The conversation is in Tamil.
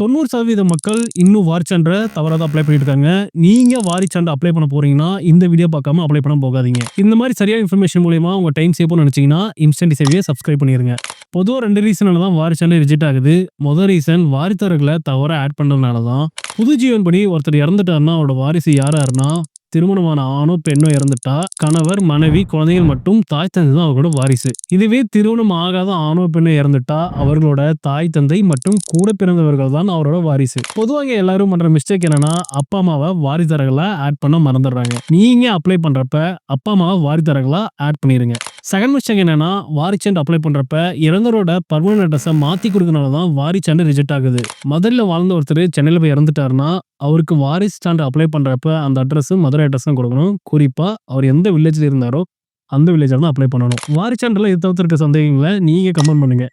தொண்ணூறு சதவீத மக்கள் இன்னும் வாரிச்சண்டை தவறாக தான் அப்ளை பண்ணிட்டு இருக்காங்க நீங்க வாரிச்சண்டை அப்ளை பண்ண போறீங்கன்னா இந்த வீடியோ பார்க்காம அப்ளை பண்ண போகாதீங்க. இந்த மாதிரி சரியான இன்ஃபர்மேஷன் மூலியமாக உங்க டைம் சேவ் பண்ண நினைச்சீங்கன்னா இன்ஸ்டன்ட் சேவையை சப்ஸ்கிரைப் பண்ணிருங்க. பொதுவாக ரெண்டு ரீசனால தான் வாரிச்சண்டை ரிஜெக்ட் ஆகுது. முதல் ரீசன் வாரித்தவர்களை தவறாக ஆட் பண்ணுறதுனால தான் புது ஜீவன் படி ஒருத்தர் இறந்துட்டாருன்னா அவரோட வாரிசு யாராருன்னா திருமணமான ஆணோ பெண்ணோ இறந்துட்டா கணவர் மனைவி குழந்தைகள் மட்டும் தாய் தந்தை தான் அவர்களோட வாரிசு. இதுவே திருமணம் ஆகாத ஆணோ பெண்ணோ இறந்துட்டா அவர்களோட தாய் தந்தை மற்றும் கூட பிறந்தவர்கள் தான் அவரோட வாரிசு. பொதுவாக எல்லாரும் பண்ற மிஸ்டேக் என்னன்னா அப்பா அம்மாவை வாரிதாரர்களா ஆட் பண்ண மறந்துடுறாங்க. நீங்க அப்ளை பண்றப்ப அப்பா அம்மாவை வாரிதாரர்களா ஆட் பண்ணிருங்க. செகண்ட் மிஸ்டேக் என்னன்னா வாரிச்சண்டை அப்ளை பண்றப்ப இறந்தவரோட பர்மனன்ட் அட்ரஸை மாத்தி கொடுக்கறனால தான் வாரிச்சண்டை ரிஜெக்ட் ஆகுது. மதுரையில் வாழ்ந்த ஒருத்தர் சென்னையில் போய் இறந்துட்டாருன்னா அவருக்கு வாரிஸ் சான்று அப்ளை பண்றப்ப அந்த அட்ரஸும் மதுரை அட்ரஸும் கொடுக்கணும். குறிப்பா அவர் எந்த வில்லேஜில் இருந்தாரோ அந்த வில்லேஜில் தான் அப்ளை பண்ணணும். வாரிச்சான்றில் இது தவிர்த்து இருக்க சந்தேகங்களை நீங்கள் கமெண்ட் பண்ணுங்கள்